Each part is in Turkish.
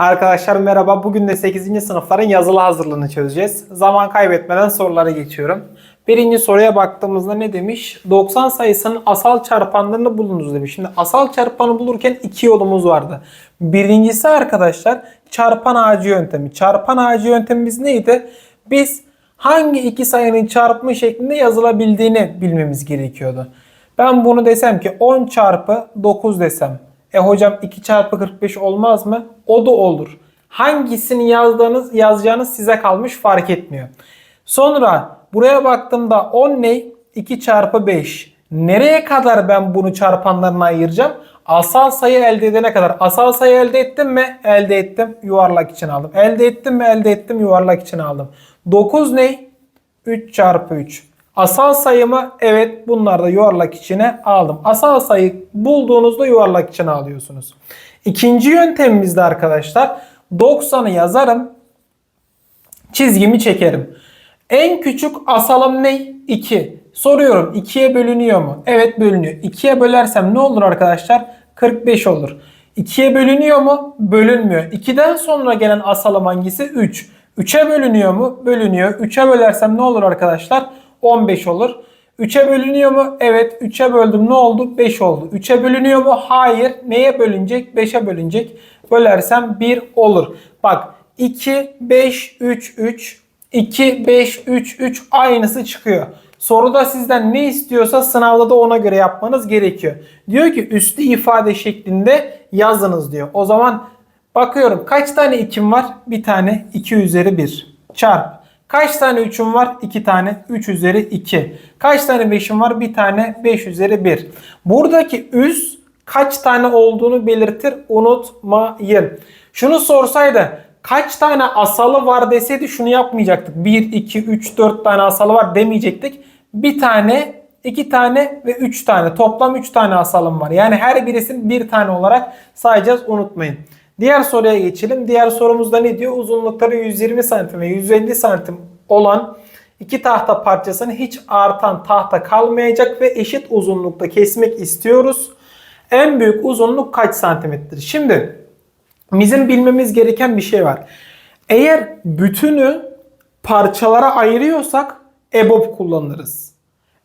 Arkadaşlar merhaba. Bugün de 8. sınıfların yazılı hazırlığını çözeceğiz. Zaman kaybetmeden sorulara geçiyorum. Birinci soruya baktığımızda ne demiş? 90 sayısının asal çarpanlarını bulunuz demiş. Şimdi asal çarpanı bulurken iki yolumuz vardı. Birincisi arkadaşlar çarpan ağacı yöntemi. Çarpan ağacı yöntemimiz neydi? Biz hangi iki sayının çarpımı şeklinde yazılabildiğini bilmemiz gerekiyordu. Ben bunu desem ki 10 çarpı 9 desem. E hocam 2 çarpı 45 olmaz mı? O da olur. Hangisini yazdığınız, yazacağınız size kalmış fark etmiyor. Sonra buraya baktığımda 10 ne? 2 çarpı 5. Nereye kadar ben bunu çarpanlarına ayıracağım? Asal sayı elde edene kadar. Asal sayı elde ettim mi? Elde ettim. Yuvarlak için aldım. Elde ettim mi? Elde ettim. Yuvarlak için aldım. 9 ne? 3 çarpı 3. Asal sayımı evet bunlar da yuvarlak içine aldım. Asal sayı bulduğunuzda yuvarlak içine alıyorsunuz. İkinci yöntemimizde arkadaşlar 90'ı yazarım. Çizgimi çekerim. En küçük asalım ne? 2. Soruyorum 2'ye bölünüyor mu? Evet bölünüyor. 2'ye bölersem ne olur arkadaşlar? 45 olur. 2'ye bölünüyor mu? Bölünmüyor. 2'den sonra gelen asalım hangisi? 3. 3'e bölünüyor mu? Bölünüyor. 3'e bölersem ne olur arkadaşlar? 15 olur. 3'e bölünüyor mu? Evet 3'e böldüm ne oldu? 5 oldu. 3'e bölünüyor mu? Hayır. Neye bölünecek? 5'e bölünecek. Bölersem 1 olur. Bak 2, 5, 3, 3. 2, 5, 3, 3 aynısı çıkıyor. Soruda sizden ne istiyorsa sınavda da ona göre yapmanız gerekiyor. Diyor ki üslü ifade şeklinde yazınız diyor. O zaman bakıyorum kaç tane 2'm var? Bir tane 2 üzeri 1 çarp. Kaç tane 3'üm var? 2 tane 3 üzeri 2. Kaç tane 5'im var? Bir tane 5 üzeri 1. Buradaki üs kaç tane olduğunu belirtir unutmayın. Şunu sorsaydı kaç tane asalı var deseydi şunu yapmayacaktık. 1, 2, 3, 4 tane asalı var demeyecektik. Bir tane, iki tane ve 3 tane. Toplam 3 tane asalım var. Yani her birisini bir tane olarak sayacağız unutmayın. Diğer soruya geçelim. Diğer sorumuzda ne diyor? Uzunlukları 120 santim ve 150 santim olan iki tahta parçasını hiç artan tahta kalmayacak ve eşit uzunlukta kesmek istiyoruz. En büyük uzunluk kaç santimetredir? Şimdi bizim bilmemiz gereken bir şey var. Eğer bütünü parçalara ayırıyorsak EBOB kullanırız.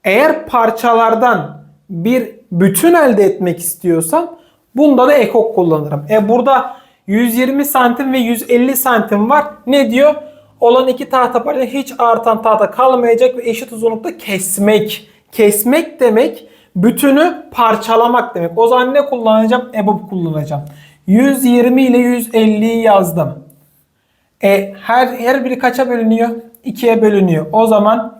Eğer parçalardan bir bütün elde etmek istiyorsam bunda da ekok kullanırım. E burada 120 santim ve 150 santim var. Ne diyor? Olan iki tahta parça hiç artan tahta kalmayacak ve eşit uzunlukta kesmek. Kesmek demek bütünü parçalamak demek. O zaman ne kullanacağım? EBOB kullanacağım. 120 ile 150'yi yazdım. E, her, her biri kaça bölünüyor? 2'ye bölünüyor. O zaman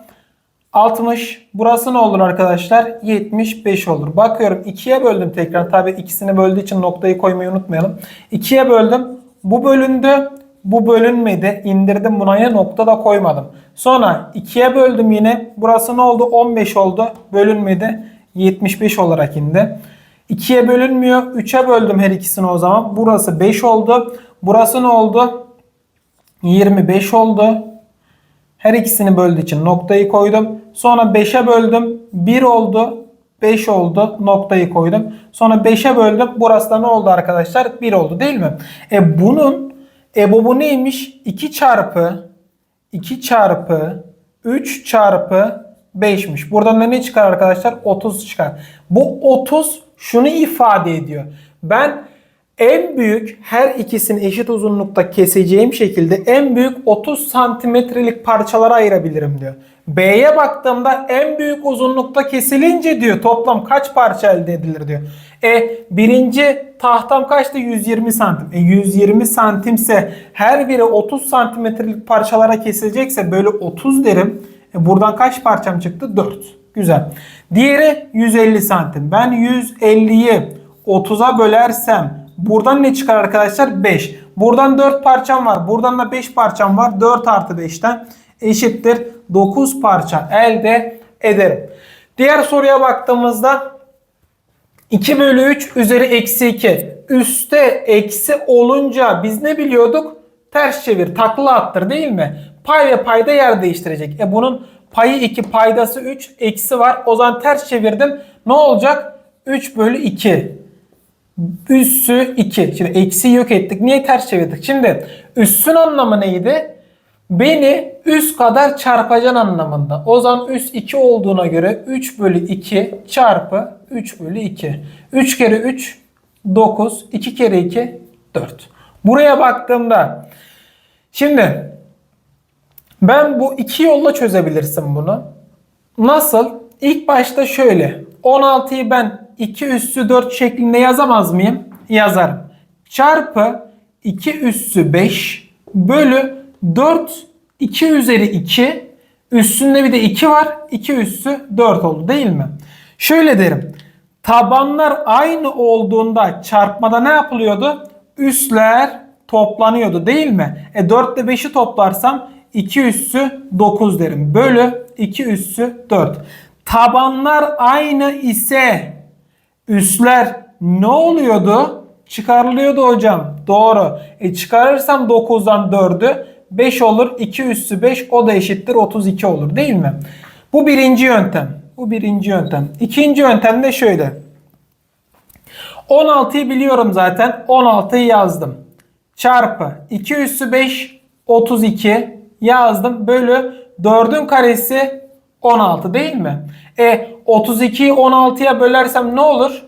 60 burası ne olur arkadaşlar? 75 olur. Bakıyorum 2'ye böldüm tekrar. Tabi ikisini böldüğü için noktayı koymayı unutmayalım. 2'ye böldüm. Bu bölündü. Bu bölünmedi. İndirdim buna nokta da koymadım. Sonra 2'ye böldüm yine. Burası ne oldu? 15 oldu. Bölünmedi. 75 olarak indi. 2'ye bölünmüyor. 3'e böldüm her ikisini o zaman. Burası 5 oldu. Burası ne oldu? 25 oldu. Her ikisini böldüğü için noktayı koydum. Sonra 5'e böldüm. 1 oldu. 5 oldu. Noktayı koydum. Sonra 5'e böldüm. Burası da ne oldu arkadaşlar? 1 oldu değil mi? E bunun EBOB'u neymiş? 2 çarpı 2 çarpı 3 çarpı 5'miş. Buradan da ne çıkar arkadaşlar? 30 çıkar. Bu 30 şunu ifade ediyor. Ben en büyük her ikisini eşit uzunlukta keseceğim şekilde en büyük 30 santimetrelik parçalara ayırabilirim diyor. B'ye baktığımda en büyük uzunlukta kesilince diyor toplam kaç parça elde edilir diyor. E birinci tahtam kaçtı? 120 santim. E 120 santimse her biri 30 santimetrelik parçalara kesilecekse böyle 30 derim. E buradan kaç parçam çıktı? 4. Güzel. Diğeri 150 santim. Ben 150'yi 30'a bölersem buradan ne çıkar arkadaşlar? 5. Buradan 4 parçam var. Buradan da 5 parçam var. 4 artı 5'ten eşittir 9 parça elde ederim. Diğer soruya baktığımızda 2 bölü 3 üzeri eksi 2. Üste eksi olunca biz ne biliyorduk? Ters çevir, takla attır değil mi? Pay ve payda yer değiştirecek. E bunun payı 2, paydası 3, eksi var. O zaman ters çevirdim. Ne olacak? 3 bölü 2. Üssü 2. Şimdi eksi yok ettik. Niye ters çevirdik? Şimdi üssün anlamı neydi? Beni üst kadar çarpacan anlamında. O zaman üst 2 olduğuna göre 3 bölü 2 çarpı 3 bölü 2. 3 kere 3 9. 2 kere 2 4. Buraya baktığımda şimdi ben bu iki yolla çözebilirsin bunu. Nasıl? İlk başta şöyle. 16'yı ben 2 üssü 4 şeklinde yazamaz mıyım? Yazarım. Çarpı 2 üssü 5 bölü 4 2 üzeri 2 üstünde bir de 2 var. 2 üssü 4 oldu değil mi? Şöyle derim. Tabanlar aynı olduğunda çarpmada ne yapılıyordu? Üsler toplanıyordu değil mi? E 4 ile 5'i toplarsam 2 üssü 9 derim. Bölü 2 üssü 4. Tabanlar aynı ise üsler ne oluyordu? Çıkarılıyordu hocam. Doğru. E çıkarırsam 9'dan 4'ü 5 olur. 2 üssü 5 o da eşittir 32 olur değil mi? Bu birinci yöntem. Bu birinci yöntem. İkinci yöntem de şöyle. 16'yı biliyorum zaten. 16'yı yazdım. Çarpı 2 üssü 5 32 yazdım. Bölü 4'ün karesi 16 değil mi? E 32'yi 16'ya bölersem ne olur?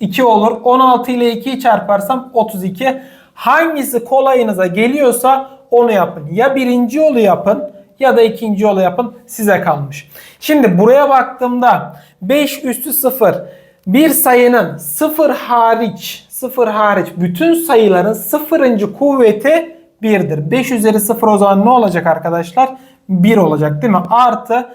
2 olur. 16 ile 2'yi çarparsam 32. Hangisi kolayınıza geliyorsa onu yapın. Ya birinci yolu yapın ya da ikinci yolu yapın. Size kalmış. Şimdi buraya baktığımda 5 üstü 0 bir sayının 0 hariç 0 hariç bütün sayıların sıfırıncı kuvveti 1'dir. 5 üzeri 0 o zaman ne olacak arkadaşlar? 1 olacak değil mi? Artı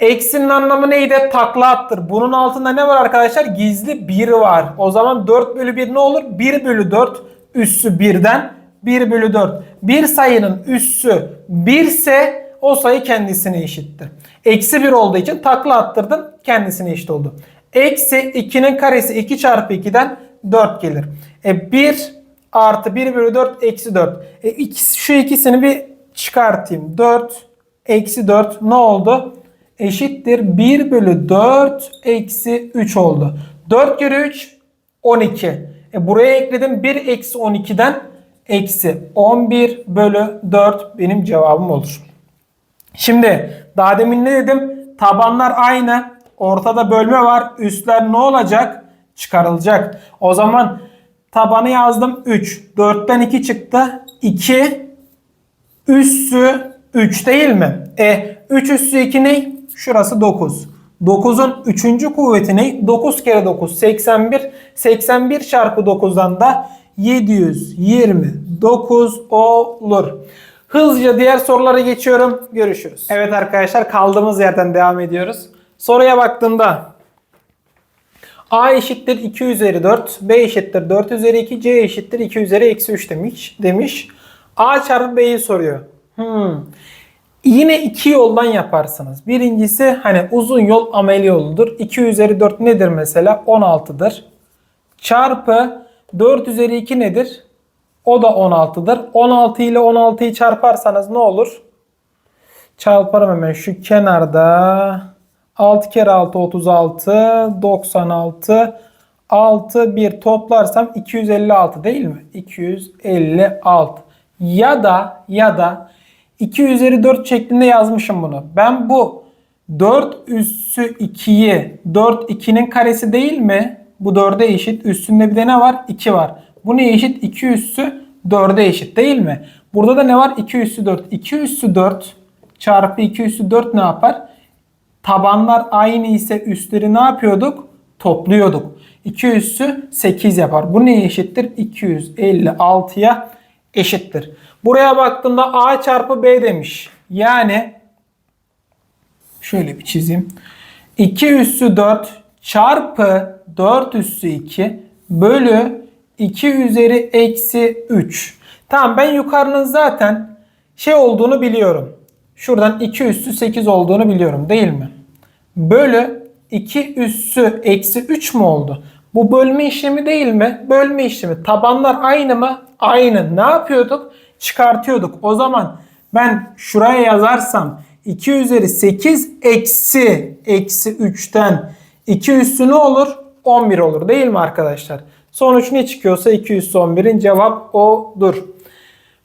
Eksinin anlamı neydi? Takla attır. Bunun altında ne var arkadaşlar? Gizli 1 var. O zaman 4 bölü 1 ne olur? 1 bölü 4 üssü 1'den 1 bölü 4. Bir sayının üssü 1 ise o sayı kendisine eşittir. Eksi 1 olduğu için takla attırdın kendisine eşit oldu. Eksi 2'nin karesi 2 çarpı 2'den 4 gelir. E 1 artı 1 bölü 4 eksi 4. E ikisi, şu ikisini bir çıkartayım. 4 eksi 4 ne oldu? Eşittir 1 bölü 4 eksi 3 oldu. 4 kere 3 12. E buraya ekledim 1 eksi 12'den eksi 11 bölü 4 benim cevabım olur. Şimdi daha demin ne dedim? Tabanlar aynı. Ortada bölme var. Üstler ne olacak? Çıkarılacak. O zaman tabanı yazdım 3. 4'ten 2 çıktı. 2 üssü 3 değil mi? E 3 üssü 2 ne? Şurası 9. 9'un 3. kuvveti ne? 9 kere 9 81. 81 çarpı 9'dan da 729 olur. Hızlıca diğer sorulara geçiyorum. Görüşürüz. Evet arkadaşlar kaldığımız yerden devam ediyoruz. Soruya baktığımda A eşittir 2 üzeri 4, B eşittir 4 üzeri 2, C eşittir 2 üzeri eksi 3 demiş. demiş. A çarpı B'yi soruyor. Hmm. Yine iki yoldan yaparsınız. Birincisi hani uzun yol amel yoludur. 2 üzeri 4 nedir mesela? 16'dır. Çarpı 4 üzeri 2 nedir? O da 16'dır. 16 ile 16'yı çarparsanız ne olur? Çarparım hemen şu kenarda. 6 kere 6 36 96 6 1 toplarsam 256 değil mi? 256. Ya da ya da 2 üzeri 4 şeklinde yazmışım bunu. Ben bu 4 üssü 2'yi 4 2'nin karesi değil mi? Bu 4'e eşit. Üstünde bir de ne var? 2 var. Bu ne eşit? 2 üssü 4'e eşit değil mi? Burada da ne var? 2 üssü 4. 2 üssü 4 çarpı 2 üssü 4 ne yapar? Tabanlar aynı ise üstleri ne yapıyorduk? Topluyorduk. 2 üssü 8 yapar. Bu neye eşittir? 256'ya eşittir. Buraya baktığımda A çarpı B demiş. Yani şöyle bir çizeyim. 2 üssü 4 çarpı 4 üssü 2 bölü 2 üzeri eksi 3. Tamam ben yukarının zaten şey olduğunu biliyorum. Şuradan 2 üssü 8 olduğunu biliyorum değil mi? Bölü 2 üssü eksi 3 mü oldu? Bu bölme işlemi değil mi? Bölme işlemi. Tabanlar aynı mı? Aynı. Ne yapıyorduk? Çıkartıyorduk. O zaman ben şuraya yazarsam 2 üzeri 8 eksi eksi 3'ten 2 üssü ne olur? 11 olur değil mi arkadaşlar? Sonuç ne çıkıyorsa 211'in cevap odur.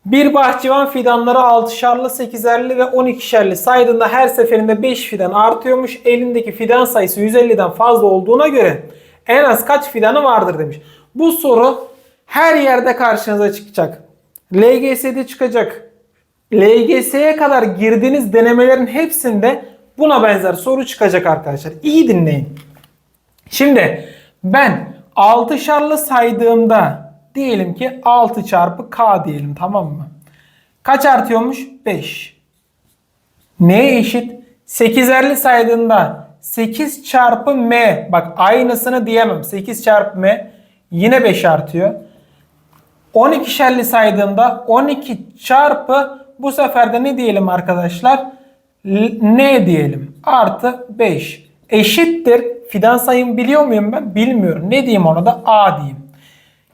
Bir bahçıvan fidanları 6'şarlı, 8'erli ve 12'şerli saydığında her seferinde 5 fidan artıyormuş. Elindeki fidan sayısı 150'den fazla olduğuna göre en az kaç fidanı vardır demiş. Bu soru her yerde karşınıza çıkacak. LGS'de çıkacak. LGS'ye kadar girdiğiniz denemelerin hepsinde buna benzer soru çıkacak arkadaşlar. İyi dinleyin. Şimdi ben 6'şarlı saydığımda diyelim ki 6 çarpı k diyelim tamam mı? Kaç artıyormuş? 5. Neye eşit? 8'erli saydığında 8 çarpı m bak aynısını diyemem. 8 çarpı m yine 5 artıyor. 12'şerli saydığımda 12 çarpı bu sefer de ne diyelim arkadaşlar? N diyelim. Artı 5. Eşittir. Fidan sayımı biliyor muyum ben? Bilmiyorum. Ne diyeyim ona da? A diyeyim.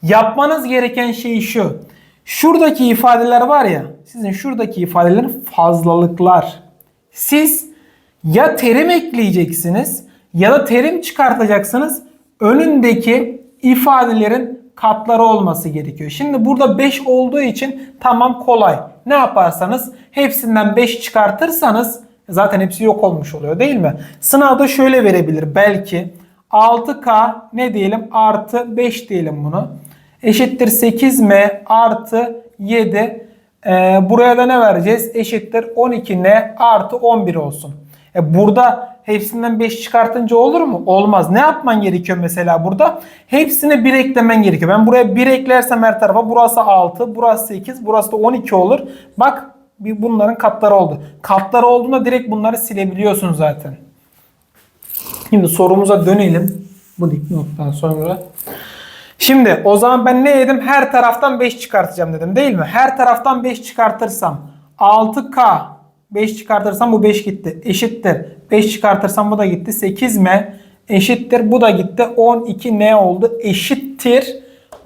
Yapmanız gereken şey şu. Şuradaki ifadeler var ya. Sizin şuradaki ifadelerin fazlalıklar. Siz ya terim ekleyeceksiniz ya da terim çıkartacaksınız. Önündeki ifadelerin katları olması gerekiyor. Şimdi burada 5 olduğu için tamam kolay. Ne yaparsanız hepsinden 5 çıkartırsanız zaten hepsi yok olmuş oluyor değil mi? Sınavda şöyle verebilir belki 6K ne diyelim artı 5 diyelim bunu. Eşittir 8M artı 7. Ee, buraya da ne vereceğiz? Eşittir 12N artı 11 olsun. E burada hepsinden 5 çıkartınca olur mu? Olmaz. Ne yapman gerekiyor mesela burada? Hepsine 1 eklemen gerekiyor. Ben buraya 1 eklersem her tarafa burası 6, burası 8, burası da 12 olur. Bak bir bunların katları oldu. Katları olduğunda direkt bunları silebiliyorsun zaten. Şimdi sorumuza dönelim. Bu dipnottan sonra. Şimdi o zaman ben ne dedim? Her taraftan 5 çıkartacağım dedim değil mi? Her taraftan 5 çıkartırsam 6K 5 çıkartırsam bu 5 gitti. Eşittir. 5 çıkartırsam bu da gitti. 8M eşittir. Bu da gitti. 12N oldu. Eşittir.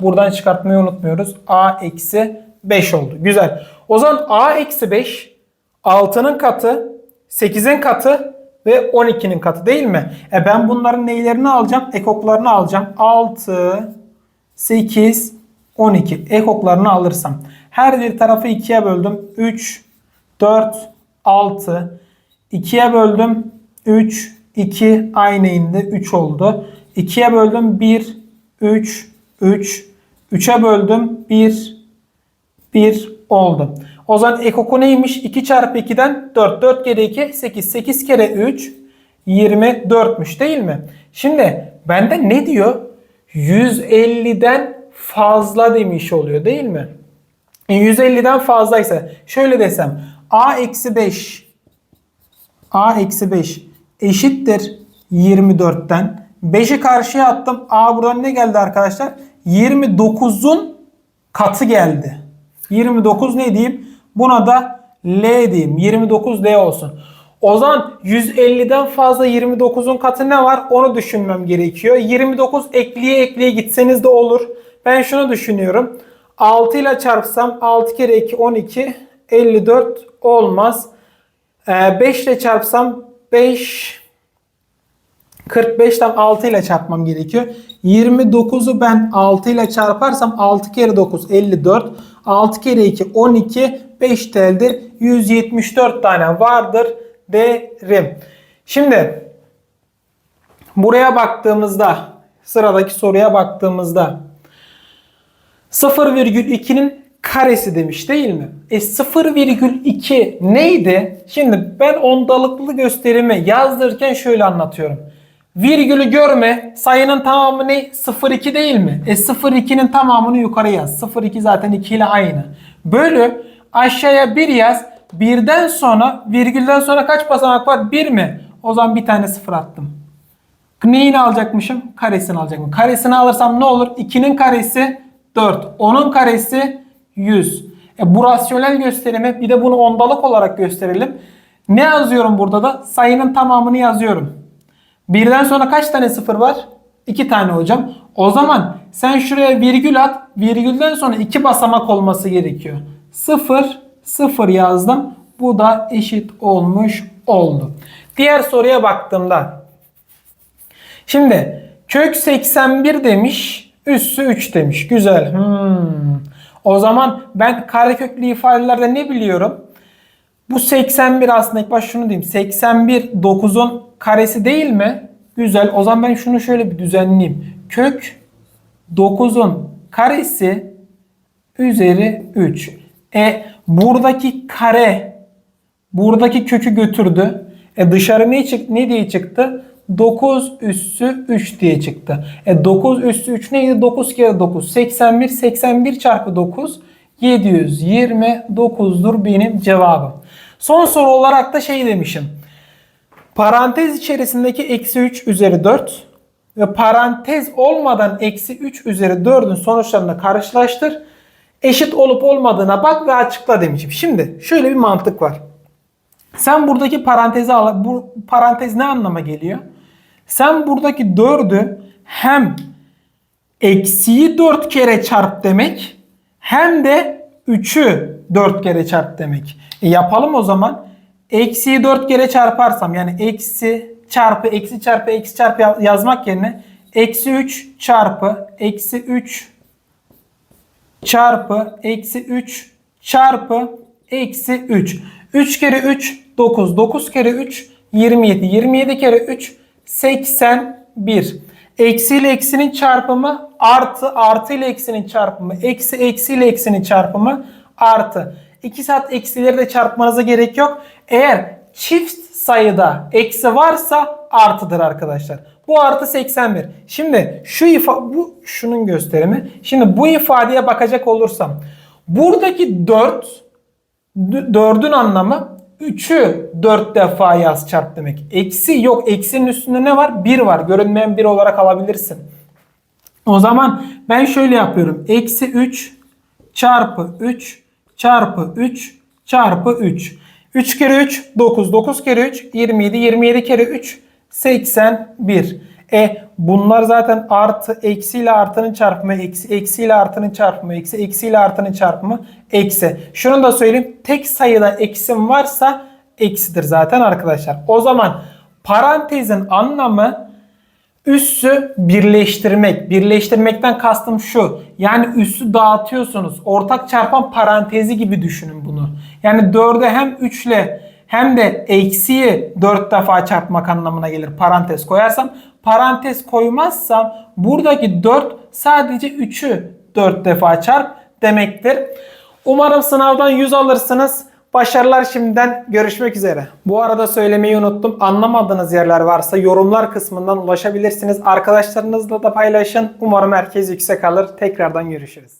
Buradan çıkartmayı unutmuyoruz. A eksi 5 oldu. Güzel. O zaman A eksi 5 6'nın katı 8'in katı ve 12'nin katı değil mi? E ben bunların neylerini alacağım? Ekoklarını alacağım. 6, 8, 12 ekoklarını alırsam. Her bir tarafı 2'ye böldüm. 3, 4, 6. 2'ye böldüm. 3, 2 aynı indi. 3 oldu. 2'ye böldüm. 1, 3, 3. 3'e böldüm. 1, 1 oldu. O zaman ekoku neymiş? 2 çarpı 2'den 4. 4 kere 2 8. 8 kere 3 24'müş değil mi? Şimdi bende ne diyor? 150'den fazla demiş oluyor değil mi? E, 150'den fazlaysa şöyle desem a eksi 5 a eksi 5 eşittir 24'ten 5'i karşıya attım. A buradan ne geldi arkadaşlar? 29'un katı geldi. 29 ne diyeyim? Buna da L diyeyim. 29 L olsun. O zaman 150'den fazla 29'un katı ne var? Onu düşünmem gerekiyor. 29 ekleye ekleye gitseniz de olur. Ben şunu düşünüyorum. 6 ile çarpsam 6 kere 2 12 54 olmaz. Ee, 5 ile çarpsam 5 45'ten 6 ile çarpmam gerekiyor. 29'u ben 6 ile çarparsam 6 kere 9 54. 6 kere 2 12. 5 teldir. 174 tane vardır derim. Şimdi buraya baktığımızda sıradaki soruya baktığımızda 0,2'nin karesi demiş değil mi? E 0,2 neydi? Şimdi ben ondalıklı gösterimi yazdırırken şöyle anlatıyorum. Virgülü görme. Sayının tamamı ne? 0,2 değil mi? E 0,2'nin tamamını yukarı yaz. 0,2 zaten 2 ile aynı. Bölü aşağıya 1 yaz. Birden sonra virgülden sonra kaç basamak var? 1 mi? O zaman bir tane 0 attım. Neyini alacakmışım? Karesini alacakmışım. Karesini alırsam ne olur? 2'nin karesi 4. 10'un karesi 100. E bu rasyonel gösterimi bir de bunu ondalık olarak gösterelim. Ne yazıyorum burada da? Sayının tamamını yazıyorum. Birden sonra kaç tane sıfır var? 2 tane hocam. O zaman sen şuraya virgül at. Virgülden sonra 2 basamak olması gerekiyor. 0 0 yazdım. Bu da eşit olmuş oldu. Diğer soruya baktığımda Şimdi kök 81 demiş. Üssü 3 demiş. Güzel. Hmm. O zaman ben kareköklü ifadelerde ne biliyorum? Bu 81 aslında ilk baş şunu diyeyim. 81 9'un karesi değil mi? Güzel. O zaman ben şunu şöyle bir düzenleyeyim. Kök 9'un karesi üzeri 3. E buradaki kare buradaki kökü götürdü. E dışarı ne, çık ne diye çıktı? 9 üssü 3 diye çıktı. E 9 üssü 3 neydi? 9 kere 9. 81. 81 çarpı 9. 729'dur benim cevabım. Son soru olarak da şey demişim. Parantez içerisindeki eksi 3 üzeri 4 ve parantez olmadan eksi 3 üzeri 4'ün sonuçlarını karşılaştır. Eşit olup olmadığına bak ve açıkla demişim. Şimdi şöyle bir mantık var. Sen buradaki parantezi al. Bu parantez ne anlama geliyor? Sen buradaki 4'ü hem eksiyi 4 kere çarp demek hem de 3'ü 4 kere çarp demek. E yapalım o zaman. Eksiyi 4 kere çarparsam yani eksi çarpı eksi çarpı eksi çarpı ya- yazmak yerine eksi 3 çarpı eksi 3 çarpı eksi 3 çarpı eksi 3. 3 kere 3 9. 9 kere 3 27. 27 kere 3 81. Eksi ile eksinin çarpımı artı artı ile eksinin çarpımı eksi eksi ile eksinin çarpımı artı. 2 saat eksileri de çarpmanıza gerek yok. Eğer çift sayıda eksi varsa artıdır arkadaşlar. Bu artı 81. Şimdi şu ifa bu şunun gösterimi. Şimdi bu ifadeye bakacak olursam buradaki 4 4'ün anlamı 3'ü 4 defa yaz çarp demek. Eksi yok. Eksinin üstünde ne var? 1 var. Görünmeyen 1 olarak alabilirsin. O zaman ben şöyle yapıyorum. Eksi 3 çarpı 3 çarpı 3 çarpı 3. 3 kere 3 9. 9 kere 3 27. 27 kere 3 81. E bunlar zaten artı eksiyle artının çarpımı eksi eksiyle artının çarpımı eksi eksiyle artının çarpımı eksi. Şunu da söyleyeyim. Tek sayıda eksim varsa eksidir zaten arkadaşlar. O zaman parantezin anlamı Üssü birleştirmek. Birleştirmekten kastım şu. Yani üssü dağıtıyorsunuz. Ortak çarpan parantezi gibi düşünün bunu. Yani 4'e hem 3 ile hem de eksiyi 4 defa çarpmak anlamına gelir. Parantez koyarsam. Parantez koymazsam buradaki 4 sadece 3'ü 4 defa çarp demektir. Umarım sınavdan 100 alırsınız. Başarılar şimdiden görüşmek üzere. Bu arada söylemeyi unuttum. Anlamadığınız yerler varsa yorumlar kısmından ulaşabilirsiniz. Arkadaşlarınızla da paylaşın. Umarım herkes yüksek alır. Tekrardan görüşürüz.